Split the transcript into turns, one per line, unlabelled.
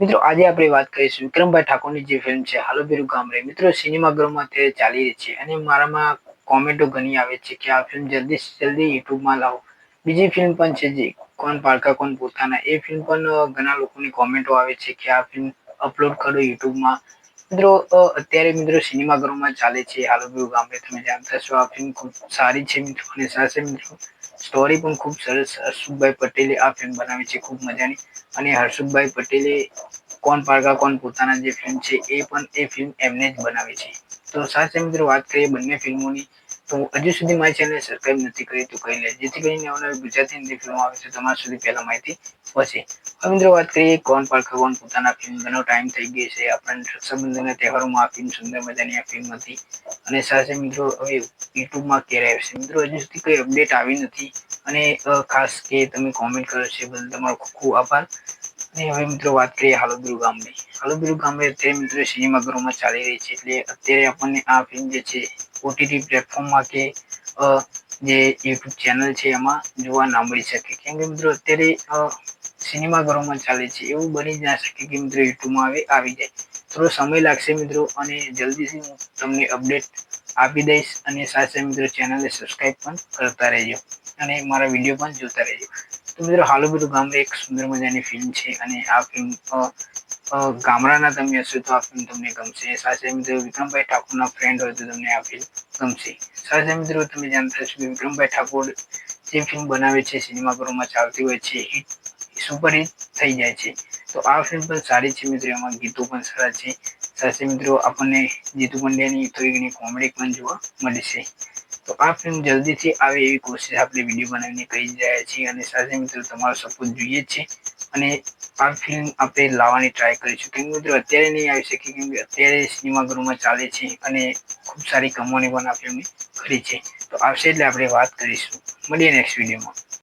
મિત્રો, આજે આપણે વાત કરીશું વિક્રમભાઈ ઠાકોરની જે ફિલ્મ છે, હાલો બીરુ ગામરે મિત્રો સિનેમાગૃહમાં તે ચાલી રહી છે અને મારામાં કોમેન્ટો ઘણી આવે છે કે આ ફિલ્મ જલ્દી જલ્દી યુટ્યુબમાં લાવો. બીજી ફિલ્મ પણ છે જે, કોણ પારકા કોણ પોતાના, એ ફિલ્મ પણ ઘણા લોકોની કોમેન્ટો આવે છે કે આ ફિલ્મ અપલોડ કરો યુટ્યુબમાં. મિત્રો અત્યારે મિત્રો સિનેમાગૃહમાં ચાલે છે, હાલો બીરુ ગામરે તમે જાણતા છો આ ફિલ્મ ખૂબ સારી છે મિત્રો અને સાથે મિત્રો. સ્ટોરી પણ ખૂબ સરસ હર્ષુભાઈ પટેલે આ ફિલ્મ બનાવી છે, ખૂબ મજાની. અને હર્ષુભાઈ પટેલે કોણ પારકા, કોણ પોતાના જે ફિલ્મ છે, એ પણ એ ફિલ્મ એમને જ બનાવી છે. તો સાથે મિત્રો વાત કરીએ બંને ફિલ્મોની તો હજુ સુધી મારી ચેનલ સબસ્ક્રાઈબ નથી કરી તો કરી લે જેથી કરીને આવનારી ગુજરાતી હિન્દી ફિલ્મો આવે છે, તમારા સુધી પહેલા માહિતી પહોંચે. હવે મિત્રો વાત કરીએ કોણ પારખા કોણ પોતાના ફિલ્મ ઘણો ટાઈમ થઈ ગયો છે. આપણને રક્ષાબંધનના તહેવારોમાં આ ફિલ્મ સુંદર મજાની આ ફિલ્મ હતી. અને સાથે મિત્રો, હવે યુટ્યુબમાં ક્યારે આવશે મિત્રો, હજુ સુધી કોઈ અપડેટ આવી નથી. અને ખાસ કે તમે કોમેન્ટ કરો છો બદલ તમારો ખૂબ ખૂબ આભાર. અને હવે મિત્રો વાત કરીએ હાલોબીરુ ગામની. હાલોબીરુ ગામડે અત્યારે મિત્રો સિનેમાઘરોમાં ચાલી રહી છે. એટલે અત્યારે આપણને આ ફિલ્મ જે છે ઓટીટી પ્લેટફોર્મમાં કે જે યુટ્યુબ ચેનલ છે એમાં જોવા ના મળી શકે. કેમ કે મિત્રો અત્યારે સિનેમાઘરોમાં ચાલે છે. એવું બની જ ના શકે કે મિત્રો યુટ્યુબમાં આવે આવી જાય. થોડો સમય લાગશે મિત્રો અને જલ્દીથી હું તમને અપડેટ આપી દઈશ અને સાથે મિત્રો ચેનલને સબસ્ક્રાઈબ પણ કરતા રહેજો અને મારા વીડિયો પણ જોતા રહેજો. તો મિત્રો, હાલો બધું ગામડે એક સુંદર મજાની ફિલ્મ છે અને આ ફિલ્મ ગામડાના તમે હશો તો આ ફિલ્મ તમને ગમશે. સાથે મિત્રો, વિક્રમભાઈ ઠાકોરના ફ્રેન્ડ હોય તો તમને આ ફિલ્મ ગમશે. સાથે મિત્રો, તમે જાણતા છો કે વિક્રમભાઈ ઠાકોર જે ફિલ્મ બનાવે છે સિનેમાઘરોમાં ચાલતી હોય છે હિટ સુપરહિટ થઈ જાય છે. તો આ ફિલ્મ પણ સારી છે મિત્રો, એમાં ગીતો પણ સારા છે. સાથે મિત્રો, આપણને જીતુ પંડ્યાની થોડી ઘણી કોમેડી પણ જોવા મળશે તો આ ફિલ્મ જલ્દીથી આવે એવી કોશિશ આપણે વીડિયો બનાવીને કરી રહ્યા છીએ અને સાથે મિત્રો, તમારો સપોર્ટ જોઈએ છે. અને આ ફિલ્મ આપણે લાવવાની ટ્રાય કરીશું. કેમ મિત્રો, અત્યારે નહીં આવી શકે, કેમ કે અત્યારે સિનેમાગૃહમાં ચાલે છે અને ખૂબ સારી કમાણી પણ આ ફિલ્મની કરી છે. તો આવશે એટલે આપણે વાત કરીશું. મળીએ નેક્સ્ટ વિડીયોમાં